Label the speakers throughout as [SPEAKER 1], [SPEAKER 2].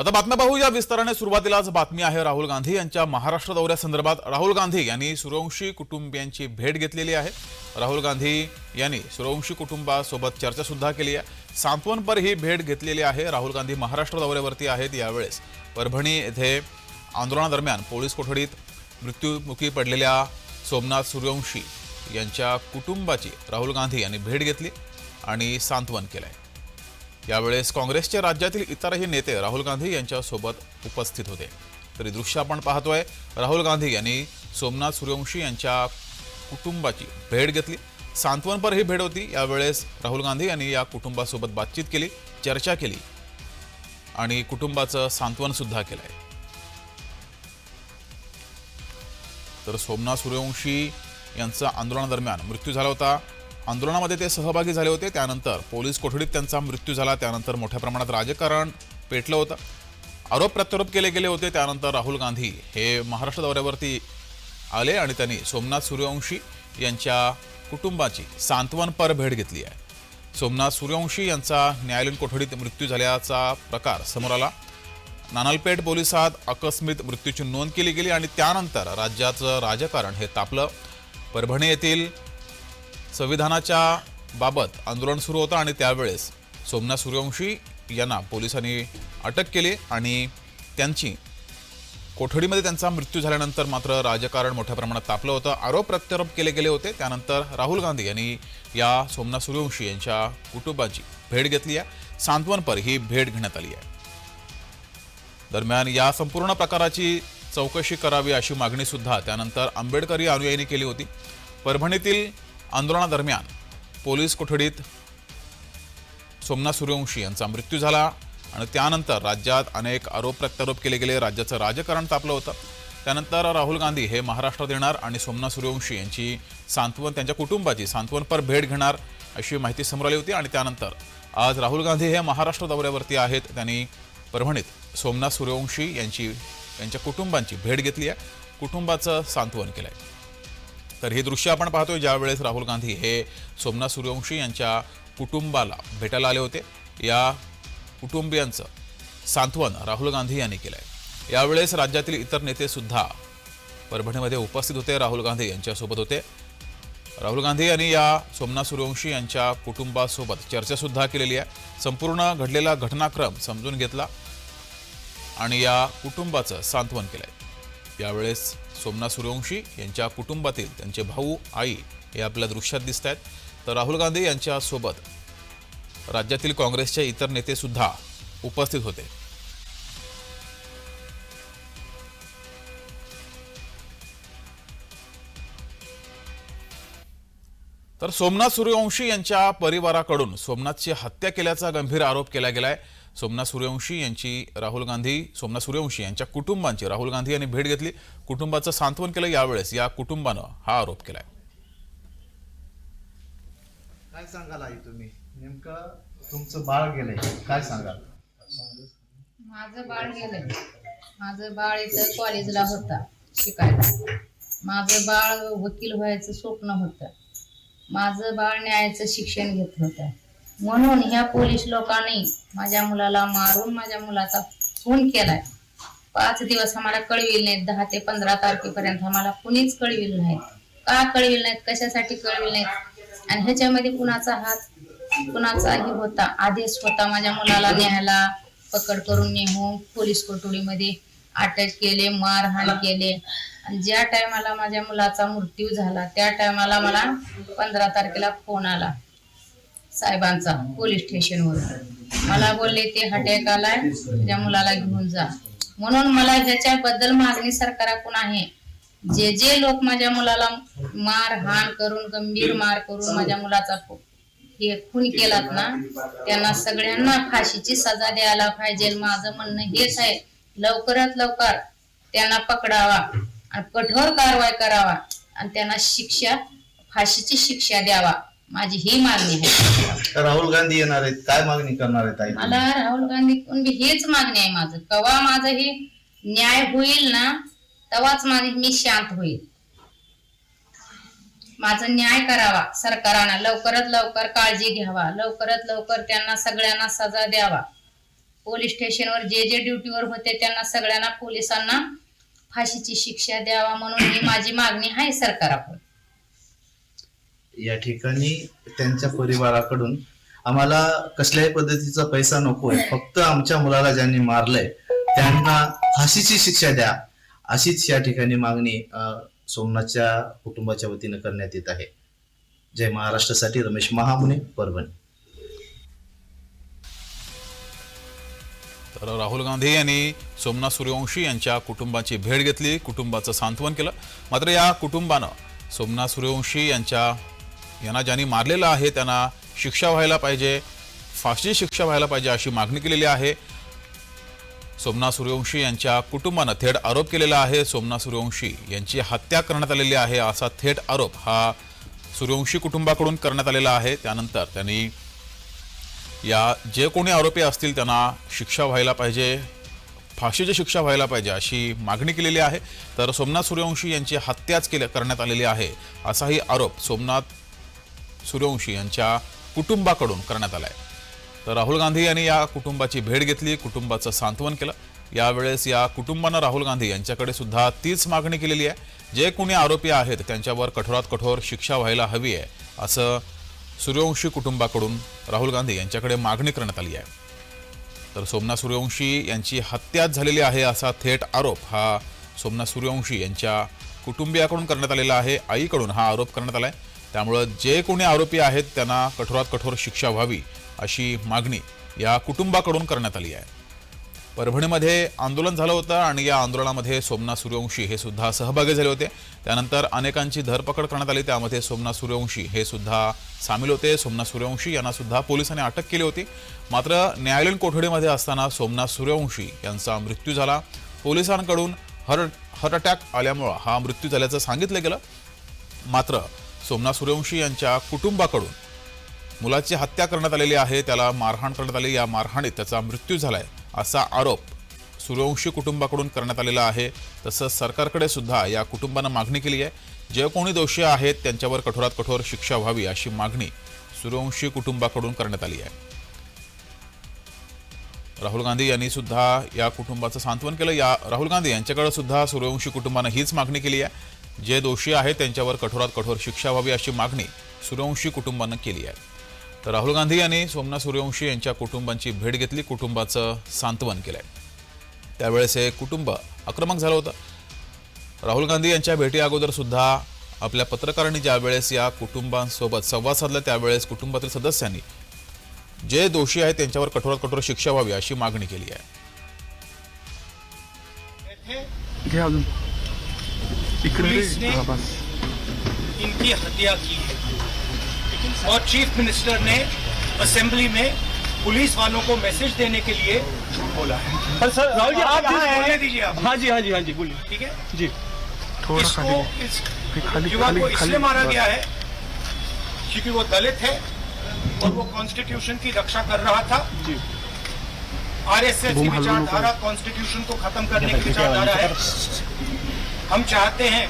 [SPEAKER 1] आता बातम्या पाहूया. विस्ताराने सुरुवातीलाच बातमी आहे राहुल गांधी यांच्या महाराष्ट्र दौऱ्यासंदर्भात राहुल गांधी यांनी सूर्यवंशी कुटुंबियांची भेट घेतलेली आहे. राहुल गांधी यांनी सूर्यवंशी कुटुंबासोबत चर्चासुद्धा केली आहे. सांत्वनपर ही भेट घेतलेली आहे. राहुल गांधी महाराष्ट्र दौऱ्यावरती आहेत यावेळेस. परभणी येथे आंदोलनादरम्यान पोलीस कोठडीत मृत्युमुखी पडलेल्या सोमनाथ सूर्यवंशी यांच्या कुटुंबाची राहुल गांधी यांनी भेट घेतली आणि सांत्वन आहे यावेळेस काँग्रेसचे राज्यातील इतरही नेते राहुल गांधी यांच्यासोबत उपस्थित होते. तरी दृश्य आपण पाहतोय राहुल गांधी यांनी सोमनाथ सूर्यवंशी यांच्या कुटुंबाची भेट घेतली. सांत्वनपर ही भेट होती. यावेळेस राहुल गांधी यांनी या कुटुंबासोबत बातचीत केली चर्चा केली आणि कुटुंबाचं सांत्वन सुद्धा आहे तर सोमनाथ सूर्यवंशी यांचा आंदोलनादरम्यान मृत्यू झाला होता. आंदोलनामध्ये ते सहभागी झाले होते. त्यानंतर पोलीस कोठडीत त्यांचा मृत्यू झाला. त्यानंतर मोठ्या प्रमाणात राजकारण पेटलं होतं. आरोप प्रत्यारोप केले गेले होते. त्यानंतर राहुल गांधी हे महाराष्ट्र दौऱ्यावरती आले आणि त्यांनी सोमनाथ सूर्यवंशी यांच्या कुटुंबाची सांत्वनपर भेट घेतली आहे. सोमनाथ सूर्यवंशी यांचा न्यायालयीन कोठडीत मृत्यू झाल्याचा प्रकार समोर आला. नानालपेठ पोलिसात आकस्मिक मृत्यूची नोंद केली गेली आणि त्यानंतर राज्याचं राजकारण हे तापलं. परभणी येथील संविधानाच्या बाबत आंदोलन सुरू होतं आणि त्यावेळेस सोमनाथ सूर्यवंशी यांना पोलिसांनी अटक केली आणि त्यांची कोठडीमध्ये त्यांचा मृत्यू झाल्यानंतर मात्र राजकारण मोठ्या प्रमाणात तापलं होतं. आरोप प्रत्यारोप केले गेले होते. त्यानंतर राहुल गांधी यांनी या सोमनाथ सूर्यवंशी यांच्या कुटुंबाची भेट घेतली आहे. सांत्वनपर ही भेट घेण्यात आली आहे. दरम्यान या संपूर्ण प्रकाराची चौकशी करावी अशी मागणीसुद्धा त्यानंतर आंबेडकरी अनुयायीने केली होती. परभणीतील आंदोलनादरम्यान पोलीस कोठडीत सोमनाथ सूर्यवंशी यांचा मृत्यू झाला आणि त्यानंतर राज्यात अनेक आरोप प्रत्यारोप केले गेले. राज्याचं राजकारण तापलं होतं. त्यानंतर राहुल गांधी हे महाराष्ट्रात येणार आणि सोमनाथ सूर्यवंशी यांची सांत्वन त्यांच्या कुटुंबाची सांत्वनपर भेट घेणार अशी माहिती समोर आली होती. आणि त्यानंतर आज राहुल गांधी हे महाराष्ट्र दौऱ्यावरती आहेत. त्यांनी परभणीत सोमनाथ सूर्यवंशी यांची यांच्या कुटुंबांची भेट घेतली आहे. कुटुंबाचं सांत्वन केलं आहे तर हे दृश्य आपण पाहतोय ज्यावेळेस राहुल गांधी हे सोमनाथ सूर्यवंशी यांच्या कुटुंबाला भेटायला आले होते. या कुटुंबियांचं सांत्वन राहुल गांधी यांनी केलं आहे यावेळेस राज्यातील इतर नेते सुद्धा परभणीमध्ये उपस्थित होते. राहुल गांधी यांच्यासोबत होते. राहुल गांधी यांनी या सोमनाथ सूर्यवंशी यांच्या कुटुंबासोबत चर्चासुद्धा केलेली आहे. संपूर्ण घडलेला घटनाक्रम समजून घेतला आणि या कुटुंबाचं सांत्वन केलंय. यावेळेस सोमनाथ सूर्यवंशी यांच्या कुटुंबातील त्यांचे भाऊ आई हे आपल्या दृश्यात दिसत आहेत. तर राहुल गांधी यांच्यासोबत राज्यातील काँग्रेसचे इतर नेतेसुद्धा उपस्थित होते. तर सोमनाथ सूर्यवंशी यांच्या परिवाराकडून सोमनाथची हत्या केल्याचा गंभीर आरोप केला गेलाय. सोमनाथ सूर्यवंशी यांची राहुल गांधी सोमनाथ सूर्यवंशी यांच्या कुटुंबांची राहुल गांधी यांनी भेट घेतली. कुटुंबाचं सांत्वन केलं यावेळेस या कुटुंबानं हा आरोप केलाय.
[SPEAKER 2] काय सांगाल आई तुम्ही? नेमकं तुमचं बाळ गेलंय. काय सांगाल?
[SPEAKER 3] माझं बाळ गेलं माझं बाळ इथं कॉलेजला होता शिकायला. माझं बाळ वकील व्हायचं स्वप्न होतं. माझं बाळ न्यायाचं शिक्षण घेत होतं. म्हणून ह्या पोलीस लोकांनी माझ्या मुलाला मारून माझ्या मुलाचा खून केलाय. पाच दिवस आम्हाला कळविल नाहीत. दहा ते पंधरा तारखेपर्यंत आम्हाला कुणीच कळविल नाहीत. का कळविल नाहीत? कशासाठी कळविल नाहीत? आणि ह्याच्यामध्ये कुणाचा हात कुणाचाही होता आदेश होता माझ्या मुलाला न्यायला पकड करून नेहून पोलीस कोठडीमध्ये अटक केले मारहाण केले. ज्या टायमाला माझ्या मुलाचा मृत्यू झाला त्या टायमाला मला पंधरा तारखेला फोन आला. साहेबांचा पोलीस स्टेशनवरून. मला बोलले ते हटॅक आलाय तुझ्या मुलाला घेऊन जा. म्हणून मला ह्याच्याबद्दल मागणी सरकाराकडून आहे? जे जे लोक माझ्या मुलाला मार हाण करून गंभीर मार करून माझ्या मुलाचा हे खून केलात ना त्यांना सगळ्यांना फाशीची सजा द्यायला पाहिजे. माझं म्हणणं हेच आहे. लवकरात लवकर त्यांना पकडावा आणि कठोर कारवाई करावा आणि त्यांना शिक्षा फाशीची शिक्षा द्यावा. माझी ही मागणी आहे.
[SPEAKER 2] राहुल गांधी येणार आहेत. काय मागणी करणार आहेत
[SPEAKER 3] मला राहुल गांधी हेच मागणी आहे माझं. कवा माझं हे न्याय होईल ना तेव्हाच माझी मी शांत होईल. माझं न्याय करावा सरकारनं. लवकरात लवकर काळजी घ्यावा. लवकरात लवकर त्यांना सगळ्यांना सजा द्यावा. पोलीस स्टेशनवर जे जे ड्युटीवर होते त्यांना सगळ्यांना पोलिसांना फाशीची शिक्षा द्यावा म्हणून ही माझी मागणी आहे सरकाराकडून.
[SPEAKER 2] या ठिकाणी त्यांच्या परिवाराकडून आम्हाला कसल्याही पद्धतीचा पैसा नकोय. फक्त आमच्या मुलाला ज्यांनी मारलंय त्यांना फाशीची शिक्षा द्या. अशीच या ठिकाणी मागणी सोमनाथच्या कुटुंबाच्या वतीनं करण्यात येत आहे. जय महाराष्ट्रासाठी रमेश महामुने परभणी.
[SPEAKER 1] तर राहुल गांधी यांनी सोमनाथ सूर्यवंशी यांच्या कुटुंबाची भेट घेतली कुटुंबाचं सांत्वन केलं. मात्र या कुटुंबानं सोमनाथ सूर्यवंशी यांच्या यांना ज्यांनी मारलेलं आहे त्यांना शिक्षा व्हायला पाहिजे फाशीची शिक्षा व्हायला पाहिजे अशी मागणी केलेली आहे. सोमनाथ सूर्यवंशी यांच्या कुटुंबानं थेट आरोप केलेला आहे. सोमनाथ सूर्यवंशी यांची हत्या करण्यात आलेली आहे असा थेट आरोप हा सूर्यवंशी कुटुंबाकडून करण्यात आलेला आहे. त्यानंतर त्यांनी या जे कोणी आरोपी असतील त्यांना शिक्षा व्हायला पाहिजे फाशीची शिक्षा व्हायला पाहिजे अशी मागणी केलेली आहे. तर सोमनाथ सूर्यवंशी यांची हत्याच केल्या करण्यात आलेली आहे. असाही आरोप सोमनाथ सूर्यवंशी यांच्या कुटुंबाकडून करण्यात आला आहे तर राहुल गांधी यांनी या कुटुंबाची भेट घेतली कुटुंबाचं सांत्वन केलं. यावेळेस या कुटुंबानं राहुल गांधी यांच्याकडे सुद्धा तीच मागणी केलेली आहे. जे कोणी आरोपी आहेत त्यांच्यावर कठोरात कठोर शिक्षा व्हायला हवी आहे असं सूर्यवंशी कुटुंबाकडून राहुल गांधी यांच्याकडे मागणी करण्यात आली आहे. तर सोमनाथ सूर्यवंशी यांची हत्याच झालेली आहे असा थेट आरोप हा सोमनाथ सूर्यवंशी यांच्या कुटुंबियाकडून करण्यात आलेला आहे. आईकडून हा आरोप करण्यात आला आहे त्यामुळं जे कोणी आरोपी आहेत त्यांना कठोरात कठोर शिक्षा व्हावी अशी मागणी या कुटुंबाकडून करण्यात आली आहे. परभणीमध्ये आंदोलन झालं होतं आणि या आंदोलनामध्ये सोमनाथ सूर्यवंशी हे सुद्धा सहभागी झाले होते. त्यानंतर अनेकांची धरपकड करण्यात आली. त्यामध्ये सोमनाथ सूर्यवंशी हे सुद्धा सामील होते. सोमनाथ सूर्यवंशी यांना सुद्धा पोलिसांनी अटक केली होती. मात्र न्यायालयीन कोठडीमध्ये असताना सोमनाथ सूर्यवंशी यांचा मृत्यू झाला. पोलिसांकडून हर्ट हार्ट अटॅक आल्यामुळं हा मृत्यू झाल्याचं सांगितलं गेलं. मात्र सोमनाथ सूर्यवंशी यांच्या कुटुंबाकडून मुलाची हत्या करण्यात आलेली आहे. त्याला मारहाण करण्यात आली. या मारहाणीत त्याचा मृत्यू झाला आहे असा आरोप सूर्यवंशी कुटुंबाकडून करण्यात आलेला आहे. तसंच सरकारकडे सुद्धा या कुटुंबानं मागणी केली आहे. जे कोणी दोषी आहेत त्यांच्यावर कठोरात कठोर शिक्षा व्हावी अशी मागणी सूर्यवंशी कुटुंबाकडून करण्यात आली आहे. राहुल गांधी यांनी सुद्धा या कुटुंबाचं सांत्वन केलं. या राहुल गांधी यांच्याकडे सुद्धा सूर्यवंशी कुटुंबानं हीच मागणी केली आहे. जे दोषी आहेत त्यांच्यावर कठोरात कठोर शिक्षा व्हावी अशी मागणी सूर्यवंशी कुटुंबानं केली आहे. तर राहुल गांधी यांनी सोमनाथ सूर्यवंशी यांच्या कुटुंबांची भेट घेतली कुटुंबाचं सांत्वन केलंय. त्यावेळेस हे कुटुंब आक्रमक झालं होतं. राहुल गांधी यांच्या भेटी अगोदर सुद्धा आपल्या पत्रकारांनी ज्यावेळेस या कुटुंबांसोबत संवाद साधला त्यावेळेस कुटुंबातील सदस्यांनी जे दोषी आहेत त्यांच्यावर कठोरात कठोर शिक्षा व्हावी अशी मागणी केली आहे.
[SPEAKER 4] इनकी हत्या की है और चीफ मिनिस्टर ने असेंबली में पुलिस वालों को मैसेज देने के लिए झूठ बोला है।
[SPEAKER 5] पर सर राहुल जी आप
[SPEAKER 4] बोलने
[SPEAKER 5] हैं
[SPEAKER 4] दीजिए आप।
[SPEAKER 5] हाँ जी हाँ जी हाँ जी बोलिए।
[SPEAKER 4] ठीक है?
[SPEAKER 5] जी।
[SPEAKER 6] थोड़ा
[SPEAKER 4] इसको इस युवा को इसलिए मारा गया है क्योंकि वो दलित है और वो कॉन्स्टिट्यूशन की रक्षा कर रहा था।
[SPEAKER 5] जी।
[SPEAKER 4] आरएसएस की विचारधारा कॉन्स्टिट्यूशन को खत्म करने की विचारधारा है। हम चाहते हैं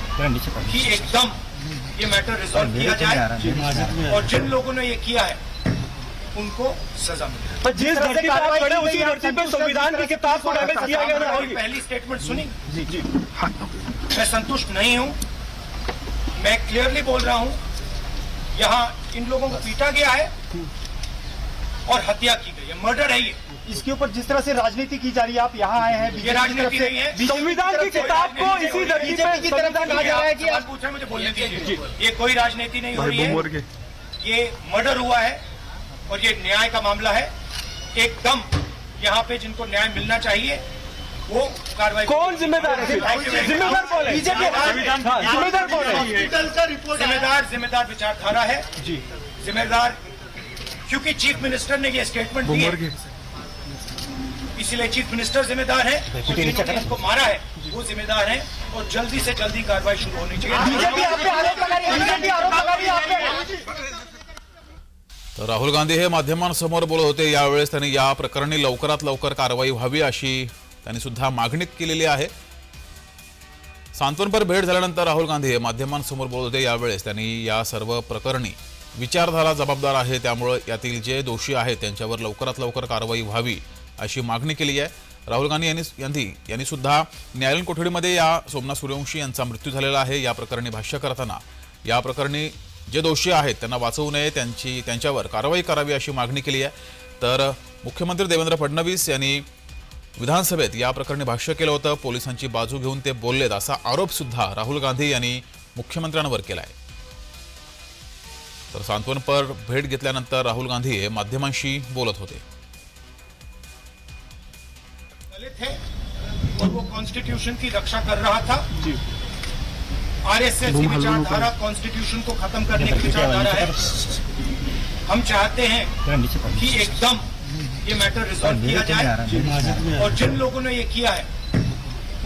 [SPEAKER 4] कि एकदम ये मैटर रिजॉल्व किया जाए और जिन लोगों ने ये किया है उनको सजा मिले।
[SPEAKER 5] पर जिस धरती पे आप खड़े उसी धरती पे संविधान की किताब को डैमेज किया गया
[SPEAKER 4] पहली स्टेटमेंट सुनी?
[SPEAKER 5] जी जी।
[SPEAKER 4] मैं संतुष्ट नहीं हूँ। मैं क्लियरली बोल रहा हूँ यहाँ इन लोगों को पीटा गया है और हत्या की गई है। मर्डर है ये।
[SPEAKER 7] इसके ऊपर जिस तरह से राजनीति की जा रही है आप यहाँ आए हैं
[SPEAKER 4] ये राजनीति नहीं है।
[SPEAKER 5] संविधान की किताब को इसी धरती पे
[SPEAKER 7] बीजेपी की तरफ़ से कहा जा रहा है कि
[SPEAKER 4] सवाल पूछा मुझे बोलने दीजिए। ये कोई राजनीति नहीं हो रही है। ये मर्डर हुआ है और ये न्याय का मामला है। एकदम यहाँ पे जिनको न्याय मिलना चाहिए वो कार्रवाई
[SPEAKER 5] कौन जिम्मेदार है. जिम्मेदार कौन है?
[SPEAKER 4] बीजेपी
[SPEAKER 5] जिम्मेदार कौन है?
[SPEAKER 4] जिम्मेदार जिम्मेदार विचारधारा है।
[SPEAKER 5] जी।
[SPEAKER 4] जिम्मेदार क्योंकि चीफ मिनिस्टर ने ये स्टेटमेंट दी है। इसीलिए चीफ मिनिस्टर जिम्मेदार है। जिन्होंने इसको मारा है वो जिम्मेदार है और जल्दी से जल्दी कार्रवाई शुरू होनी चाहिए।
[SPEAKER 7] आप पे आरोप लगा रही बीजेपी आरोप लगा रही आप पे।
[SPEAKER 1] तर राहुल गांधी हे माध्यमांसमोर बोलत होते यावेळेस त्यांनी या प्रकरणी लवकरात लवकर कारवाई व्हावी अशी त्यांनी सुद्धा मागणी केलेली आहे. सांत्वनपर भेट झाल्यानंतर राहुल गांधी हे माध्यमांसमोर बोलत होते यावेळेस त्यांनी या सर्व प्रकरणी विचारधारा जबाबदार आहे त्यामुळं यातील जे दोषी आहेत त्यांच्यावर लवकरात लवकर कारवाई व्हावी. अशी मागणी केली आहे. राहुल गांधी यांनी यांनी यांनी सुद्धा न्यायालयीन कोठडीमध्ये या सोमनाथ सूर्यवंशी यांचा मृत्यू झालेला आहे या प्रकरणी भाष्य करताना. या प्रकरणी जे दोषी आहेत त्यांना वाचवू नये त्यांची त्यांच्यावर कारवाई करावी अशी मागणी केली आहे. तर मुख्यमंत्री देवेंद्र फडणवीस यांनी विधानसभेत या प्रकरणी भाष्य केलं होतं. पोलिसांची बाजू घेऊन ते बोललेत असा आरोपसुद्धा राहुल गांधी यांनी मुख्यमंत्र्यांवर केला आहे तर सांत्वनपर भेट घेतल्यानंतर राहुल गांधी हे माध्यमांशी बोलत होते.
[SPEAKER 4] है और वो कॉन्स्टिट्यूशन की रक्षा कर रहा था। आरएसएस की विचारधारा कॉन्स्टिट्यूशन को खत्म करने की विचारधारा है? हम चाहते हैं कि एकदम ये मैटर रिजॉल्व किया जाए। और जिन लोगों ने ये किया है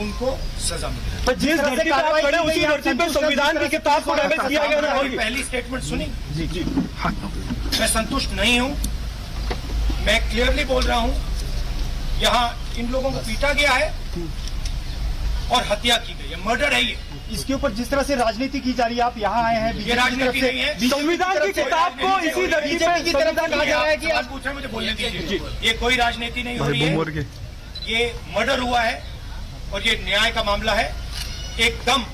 [SPEAKER 4] उनको सजा मिले।
[SPEAKER 5] तो जिस धरती पे आप खड़े उसी धरती पे संविधान की किताब को डैमेज किया गया ना
[SPEAKER 4] पहली स्टेटमेंट सुनी? मैं संतुष्ट नहीं हूँ। मैं क्लियरली बोल रहा हूँ यहाँ इन लोगों को पीटा गया है और हत्या की गई है। मर्डर है ये।
[SPEAKER 7] इसके ऊपर जिस तरह से राजनीति की जा रही है आप यहाँ आए हैं
[SPEAKER 4] ये राजनीति नहीं है।
[SPEAKER 5] संविधान की किताब को इसी
[SPEAKER 7] की तरफ़ से कहा जा रहा है कि
[SPEAKER 4] सवाल पूछ रहे मुझे बोलने दीजिए। ये कोई राजनीति नहीं हो रही है। ये मर्डर हुआ है और ये न्याय का मामला है। एकदम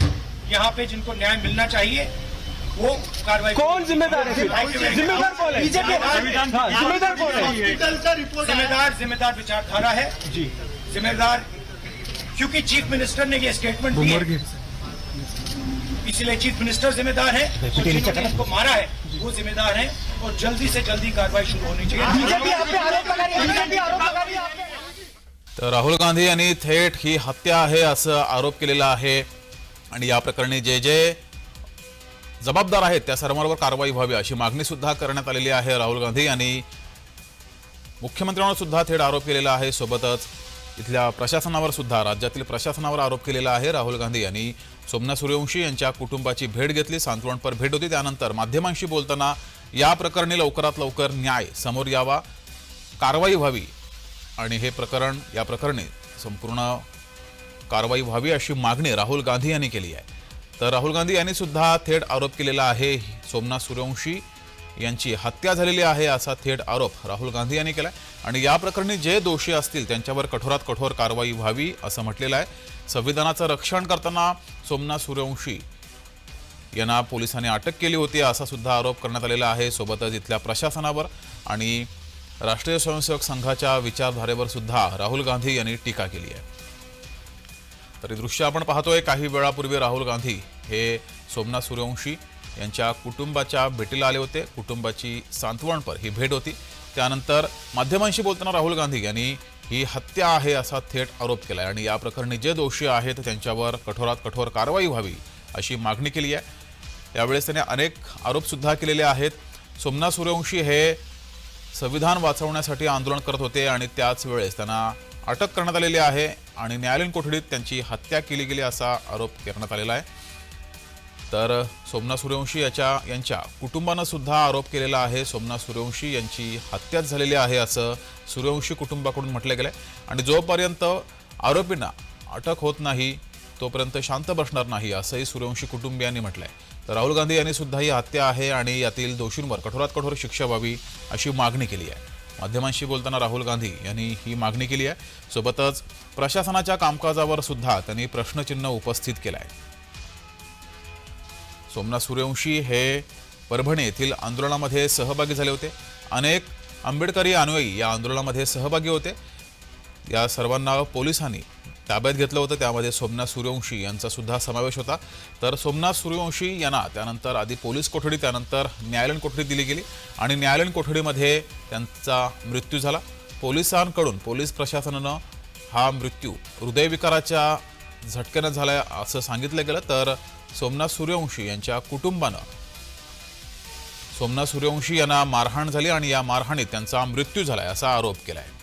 [SPEAKER 4] यहाँ पे जिनको न्याय मिलना चाहिए वो कार्रवाई
[SPEAKER 5] कौन जिम्मेदार है. जिम्मेदार कौन है
[SPEAKER 4] बीजेपी
[SPEAKER 5] हाँ, जिम्मेदार कौन है
[SPEAKER 4] जिम्मेदार जिम्मेदार विचारधारा है जी. जिम्मेदार क्योंकि चीफ मिनिस्टर ने ये स्टेटमेंट दी है। इसलिए चीफ मिनिस्टर जिम्मेदार है। और जिन्होंने इसको मारा है वो जिम्मेदार है और जल्दी से जल्दी कार्रवाई शुरू होनी चाहिए।
[SPEAKER 7] बीजेपी आप पे आरोप लगा रही है बीजेपी आरोप लगा रही है आप पे।
[SPEAKER 1] तर राहुल गांधी यांनी थेट ही हत्या आहे असं आरोप केलेला आहे. आणि या प्रकरणी जे जे जबाबदार आहेत त्या सर्वांवर कारवाई व्हावी अशी मागणी सुद्धा करण्यात आलेली आहे. राहुल गांधी यांनी मुख्यमंत्र्यांवर सुद्धा थेट आरोप केलेला आहे. सोबतच इथल्या प्रशासनावर सुद्धा राज्यातील प्रशासनावर आरोप केलेला आहे. राहुल गांधी यांनी सोमनाथ सूर्यवंशी यांच्या कुटुंबाची भेट घेतली. सांत्वनपर भेट होती. त्यानंतर माध्यमांशी बोलताना या प्रकरणी लवकरात लवकर न्याय समोर यावा कारवाई व्हावी आणि हे प्रकरण या प्रकरणी संपूर्ण कारवाई व्हावी अशी मागणी राहुल गांधी यांनी केली आहे. तर राहुल गांधी यांनी सुद्धा थेट आरोप केलेला आहे. सोमनाथ सूर्यवंशी यांची हत्या झालेली आहे असा थेट आरोप राहुल गांधी यांनी केला आणि या प्रकरणी जे दोषी असतील त्यांच्यावर कठोरात कठोर कारवाई व्हावी असं म्हटलेलं आहे. संविधानाचं रक्षण करताना सोमनाथ सूर्यवंशी यांना पोलिसांनी अटक केली होती असा सुद्धा आरोप करण्यात आलेला आहे. सोबतच इथल्या प्रशासनावर आणि राष्ट्रीय स्वयंसेवक संघाच्या विचारधारेवर सुद्धा राहुल गांधी यांनी टीका केली आहे. तरी दृश्य आपण पाहतोय काही वेळापूर्वी राहुल गांधी हे सोमनाथ सूर्यवंशी यांच्या कुटुंबाच्या भेटीला आले होते. कुटुंबाची सांत्वनपर ही भेट होती. त्यानंतर माध्यमांशी बोलताना राहुल गांधी यांनी ही हत्या आहे असा थेट आरोप केला आणि या प्रकरणी जे दोषी आहेत त्यांच्यावर कठोरात कठोर कारवाई व्हावी अशी मागणी केली आहे. यावेळेस त्यांनी अनेक आरोपसुद्धा केलेले आहेत. सोमनाथ सूर्यवंशी हे संविधान वाचवण्यासाठी आंदोलन करत होते आणि त्याच वेळेस त्यांना अटक करण्यात आलेली आहे आणि न्यायालयीन कोठडीत त्यांची हत्या केली गेली असा आरोप करण्यात आलेला आहे. तर सोमनाथ सूर्यवंशी याच्या यांच्या कुटुंबानं सुद्धा आरोप केलेला आहे. सोमनाथ सूर्यवंशी यांची हत्याच झालेली आहे असं सूर्यवंशी कुटुंबाकडून म्हटलं गेलं आणि जोपर्यंत आरोपींना अटक होत नाही तोपर्यंत शांत बसणार नाही असंही सूर्यवंशी कुटुंबियांनी म्हटलं आहे तर राहुल गांधी यांनी सुद्धा ही हत्या आहे आणि यातील दोषींवर कठोरात कठोर शिक्षा व्हावी अशी मागणी केली आहे. माध्यमांशी बोलताना राहुल गांधी यांनी ही मागणी केली आहे. सोबतच प्रशासनाच्या कामकाजावर सुद्धा त्यांनी प्रश्नचिन्ह उपस्थित केलं आहे सोमनाथ सूर्यवंशी हे परभणी येथील आंदोलनामध्ये सहभागी झाले होते. अनेक आंबेडकरी अनुयायी या आंदोलनामध्ये सहभागी होते. या सर्वांना पोलिसांनी ताब्यात घेतलं होतं. त्यामध्ये सोमनाथ सूर्यवंशी यांचा सुद्धा समावेश होता. तर सोमनाथ सूर्यवंशी यांना त्यानंतर आधी पोलीस कोठडी त्यानंतर न्यायालयीन कोठडी दिली गेली आणि न्यायालयीन कोठडीमध्ये त्यांचा मृत्यू झाला. पोलिसांकडून पोलीस प्रशासनानं हा मृत्यू हृदयविकाराच्या झटक्यानं झाला असं सांगितलं गेलं. तर सोमनाथ सूर्यवंशी यांच्या कुटुंबानं सोमनाथ सूर्यवंशी यांना मारहाण झाली आणि या मारहाणीत त्यांचा मृत्यू झाला असा आरोप केला आहे